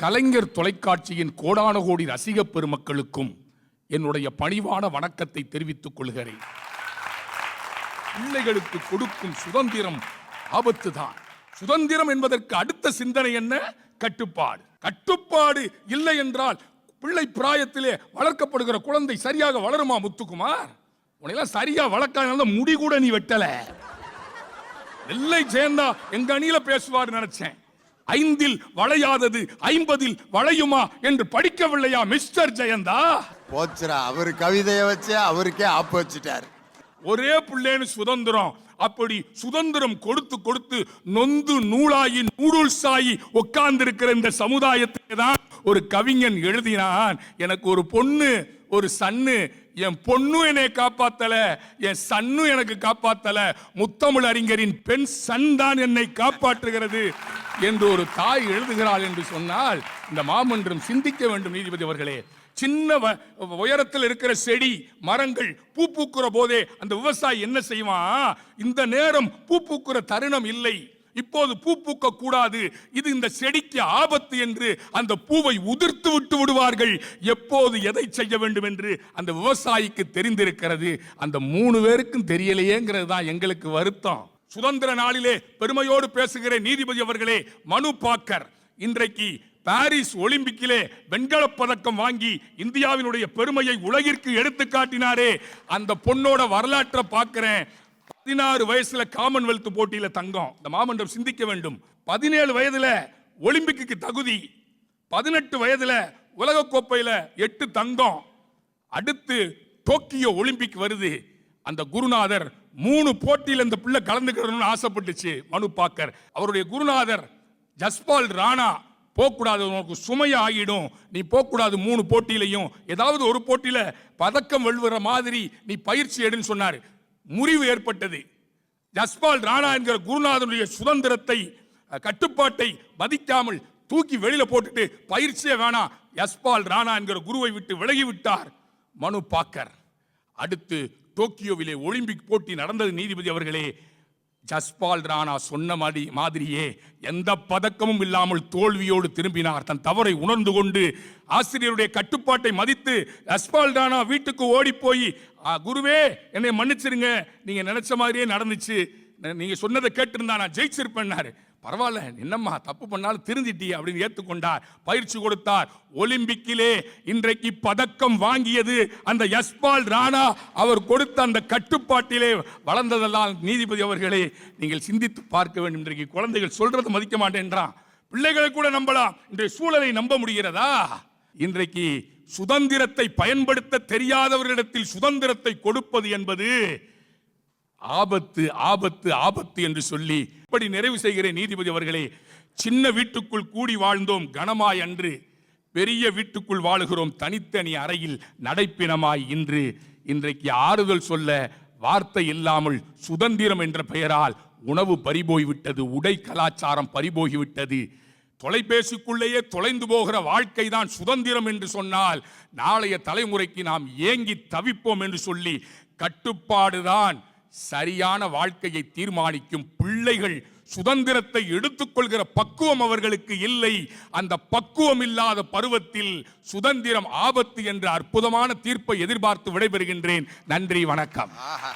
கலைஞர் தொலைக்காட்சியின் கோடான கோடி ரசிக பெருமக்களுக்கும் என்னுடைய பணிவான வணக்கத்தை தெரிவித்துக் கொள்கிறேன். பிள்ளைகளுக்கு கொடுக்கும் சுதந்திரம் ஆபத்து தான் சுதந்திரம் என்பதற்கு அடுத்த சிந்தனை என்ன? கட்டுப்பாடு. கட்டுப்பாடு இல்லை என்றால் பிள்ளை பிராயத்திலே வளர்க்கப்படுகிற குழந்தை சரியாக வளருமா முத்துக்குமார்? உன்னையெல்லாம் சரியா வளர்க்காத முடி கூட நீ வெட்டல. நெல்லை சேர்ந்தா எங்க அணியில பேசுவார் நினைச்சேன். ஐந்தில் வளையாதது ஐம்பதில் வளையுமா என்று படிக்கவில்லையா மிஸ்டர் ஜெயந்தா? போச்சுரா அவர் கவிதையை வச்சு அவருக்கே ஆப்பு வச்சுட்டார். ஒரே பிள்ளைன்னு சுதந்திரம். அப்படி சுதந்திரம் கொடுத்து கொடுத்து நொந்து நூலாகி நூடுல்ஸ் ஆகி உட்கார்ந்து இருக்கிற இந்த சமுதாயத்துக்கு தான் ஒரு கவிஞன் எழுதினான். எனக்கு ஒரு பொண்ணு ஒரு சன்னு. என் பொண்ணும் என்னை காப்பாத்தல என் சன்னும் எனக்கு காப்பாத்தல. முத்தமிழ் அறிஞரின் பெண் சன் தான் என்னை காப்பாற்றுகிறது. என்று ஒரு தாய் எழுதுகிறாள் என்று சொன்னால் இந்த மாமன்றம் சிந்திக்க வேண்டும் நீதிபதி அவர்களே. சின்ன உயரத்தில் இருக்கிற செடி மரங்கள் பூ பூக்குற போதே அந்த விவசாயி என்ன செய்வான் இந்த நேரம் பூ பூக்குற தருணம் இல்லை. இப்போது பூ பூக்க கூடாது. இது இந்த செடிக்கு ஆபத்து என்று அந்த பூவை உதிர்த்து விட்டு விடுவார்கள். எப்போது எதை செய்ய வேண்டும் என்று அந்த விவசாயிக்கு தெரிந்திருக்கிறது. அந்த மூணு பேருக்கும் தெரியலையேங்கிறது தான் எங்களுக்கு வருத்தம். சுதந்திர நாளிலே பெருமையோடு பேசுகிற நீதிபதி அவர்களே மனு பாக்கர். இன்றைக்கு பாரிஸ் ஒலிம்பிக்கிலே வெண்கலப் பதக்கம் வாங்கி இந்தியாவினுடைய பெருமையை உலகிற்கு எடுத்து காட்டினாரே. அந்த பொண்ணோட வரலாற்றை பார்க்கிறேன். பதினாறு வயசுல காமன்வெல்த் போட்டியில தங்கம். இந்த மாமன்றம் சிந்திக்க வேண்டும். பதினேழு வயதுல ஒலிம்பிக்கு தகுதி. பதினெட்டு வயதுல உலக கோப்பையில எட்டு தங்கம். அடுத்து டோக்கியோ ஒலிம்பிக் வருது. அந்த குருநாதர் மூணு போட்டியில் இந்த பிள்ளை கலந்துக்கிறணும்னு ஆசைப்பட்டுச்சு மனு பாக்கர். அவருடைய குருநாதர் ஜஸ்பால் ராணா போகக்கூடாது உனக்கு சுமையா ஆகிடும். நீ போகக்கூடாது மூணு போட்டியிலையும். ஏதாவது ஒரு போட்டியில பதக்கம் வெல்லுற மாதிரி நீ பயிற்சி எடுன்னு சொன்னார். முறிவு ஏற்பட்டது. ஜஸ்பால் ராணா என்கிற குருநாதனுடைய சுதந்திரத்தை கட்டுப்பாட்டை மதிக்காமல் தூக்கி வெளியில போட்டுட்டு பயிற்சியே வேணாம். யஸ்பால் ராணா என்கிற குருவை விட்டு விலகி விட்டார் மனு பாக்கர். அடுத்து டோக்கியோவிலே ஒலிம்பிக் போட்டி நடந்தது நீதிபதி அவர்களே. ஜஸ்பால் ராணா சொன்ன மாதிரி மாதிரியே எந்த பதக்கமும் இல்லாமல் தோல்வியோடு திரும்பினார். தன் தவறை உணர்ந்து கொண்டு ஆசிரியருடைய கட்டுப்பாட்டை மதித்து ஜஸ்பால் ராணா வீட்டுக்கு ஓடி போய் "ஆ, குருவே என்னை மன்னிச்சிருங்க. நீங்க நினைச்ச மாதிரியே நடந்துச்சு. நீங்கள் நீங்க சொன்னதை கேட்டிருந்தா நான் ஜெயிச்சிருப்பேன்னாரு. பரவாயில்ல என்னம்மா தப்பு பண்ணாலும் திருந்திட்டி அப்படின்னு ஏற்றுக்கொண்டார் பயிற்சி கொடுத்தார். ஒலிம்பிக்கிலே இன்றைக்கு பதக்கம் வாங்கியது அந்த யஸ்பால் ராணா. அவர் கொடுத்த அந்த கட்டுப்பாட்டிலே வளர்ந்ததெல்லாம் நீதிபதி அவர்களே நீங்கள் சிந்தித்து பார்க்க வேண்டும். இன்றைக்கு குழந்தைகள் சொல்றதை மதிக்க மாட்டேன்றான். பிள்ளைகளை கூட நம்பலாம். இன்றைய சூழலை நம்ப முடிகிறதா? இன்றைக்கு சுதந்திரத்தை பயன்படுத்த தெரியாதவர்களிடத்தில் சுதந்திரத்தை கொடுப்பது என்பது ஆபத்து ஆபத்து ஆபத்து என்று சொல்லி இப்படி நிறைவு செய்கிறேன் நீதிபதி அவர்களே. சின்ன வீட்டுக்குள் கூடி வாழ்ந்தோம் கனமாய் அன்று. பெரிய வீட்டுக்குள் வாழுகிறோம் தனித்தனி அறையில் நடைப்பினமாய் இன்று. இன்றைக்கு ஆறுதல் சொல்ல வார்த்தை இல்லாமல் சுதந்திரம் என்ற பெயரால் உணவு பறிபோய்விட்டது உடை கலாச்சாரம் பறிபோகிவிட்டது தொலைபேசிக்குள்ளேயே தொலைந்து போகிற வாழ்க்கை தான் சுதந்திரம் என்று சொன்னால் நாளைய தலைமுறைக்கு நாம் ஏங்கி தவிப்போம் என்று சொல்லி கட்டுப்பாடுதான் சரியான வாழ்க்கையை தீர்மானிக்கும் பிள்ளைகள் சுதந்திரத்தை எடுத்துக்கொள்கிற பக்குவம் அவர்களுக்கு இல்லை. அந்த பக்குவம் இல்லாத பருவத்தில் சுதந்திரம் ஆபத்து என்ற அற்புதமான தீர்ப்பை எதிர்பார்த்து விடைபெறுகின்றேன். நன்றி வணக்கம். ஆஹா.